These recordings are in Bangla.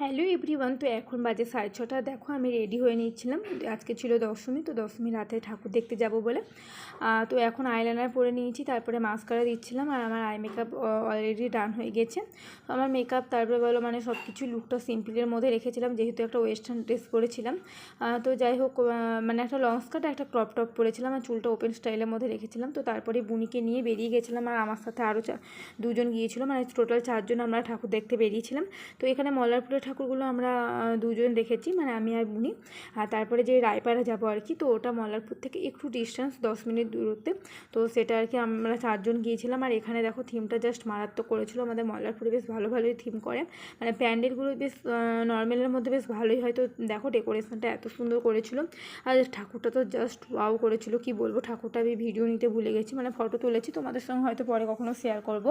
হ্যালো এভরিওয়ান, তো এখন বাজে সাড়ে ছটা। দেখো, আমি রেডি হয়ে নিচ্ছিলাম। আজকে ছিল দশমী, তো দশমী রাতে ঠাকুর দেখতে যাব বলে। তো এখন আইলাইনার পরে নিয়েছি, তারপরে মাস্কারা দিচ্ছিলাম আর আমার আই মেকআপ অলরেডি ডান হয়ে গেছে। তো আমার মেকআপ, তারপরে বলো মানে সব কিছু লুকটা সিম্পলের মধ্যে রেখেছিলাম, যেহেতু একটা ওয়েস্টার্ন ড্রেস পরেছিলাম। তো যাই হোক মানে একটা লং স্কার্ট একটা ক্রপ টপ পরেছিলাম আর চুলটা ওপেন স্টাইলের মধ্যে রেখেছিলাম। তো তারপরে বুনিকে নিয়ে বেরিয়ে গেছিলাম আর আমার সাথে আরও দুজন গিয়েছিল। মানে টোটাল চারজন আমরা ঠাকুর দেখতে বেরিয়েছিলাম। তো এখানে মল্লারপুরের ঠাকুরগুলো আমরা দুজন দেখেছি মানে আমি আর বুনি আর তারপরে যে রায়পাড়া যাব আর কি, তো ওটা মল্লারপুর থেকে একটু ডিস্টেন্স দশ মিনিট দূরত্বে। তো সেটা আর কি আমরা চারজন গিয়েছিলাম। আর এখানে দেখো থিমটা জাস্ট মারাত্মক করেছিল। আমাদের মল্লারপুরে বেশ ভালো ভালোই থিম করে। মানে প্যান্ডেলগুলো বেশ নর্মালের মধ্যে বেশ ভালোই হয়তো দেখো ডেকোরেশনটা এত সুন্দর করেছিল। আর ঠাকুরটা তো জাস্ট ওয়াও করেছিল। কি বলব? ঠাকুরটা আমি ভিডিও নিতে ভুলে গেছি। মানে ফটো তুলেছি। তোমাদের সঙ্গে হয়তো পরে কখনো শেয়ার করব।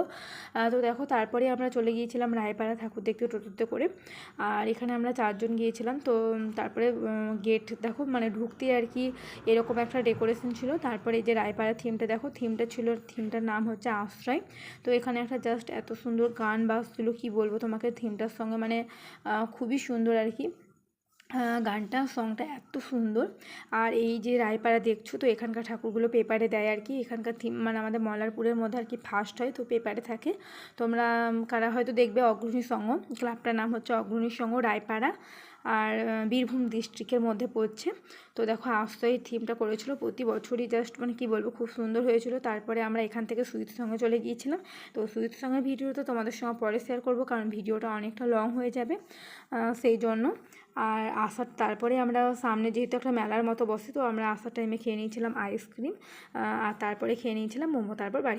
তো দেখো তারপরে আমরা চলে গিয়েছিলাম রায়পাড়া ঠাকুর দেখতে টোটোতে করে। আর এখানে আমরা চারজন গিয়েছিলাম, তো তারপরে গেট দেখো মানে ঢুকতে আর কি এরকম একটা ডেকোরেশন ছিল। তারপরে এই যে রায়পাড়া থিমটা দেখো থিমটা ছিল থিমটার নাম হচ্ছে আশ্রয়। তো এখানে একটা জাস্ট এত সুন্দর গান বাজছিল, কি বলব তোমাকে? থিমটার সঙ্গে মানে খুবই সুন্দর আর কি। গানটা সংটা এত সুন্দর। আর এই যে রায়পাড়া দেখছ, তো এখানকার ঠাকুরগুলো পেপারে দেয় আর কি। এখানকার থিম মানে আমাদের মলারপুরের মধ্যে আর কি ফার্স্ট হয়, তো পেপারে থাকে। তোমরা কারা হয়তো দেখবে অগ্রণী সঙ্গ ক্লাবটার নাম হচ্ছে অগ্রণী সঙ্গ রায়পাড়া। আর বীরভূম ডিস্ট্রিক্টের মধ্যে পড়ছে। তো দেখো আসতো এই থিমটা করেছিল প্রতি বছরই জাস্ট মানে কী বলব, খুব সুন্দর হয়েছিল। তারপরে আমরা এখান থেকে সুইট সঙ্গে চলে গিয়েছিলাম। তো সুইট সঙ্গে ভিডিও তো তোমাদের সঙ্গে পরে শেয়ার করব, কারণ ভিডিওটা অনেকটা লং হয়ে যাবে সেই জন্য। আর আসার, তারপরে আমরা সামনে যেহেতু একটা মেলার মতো বসে, তো আমরা আসার টাইমে খেয়ে নিয়েছিলাম আইসক্রিম আর তারপরে খেয়ে নিয়েছিলাম মোমো, তারপর বাড়ি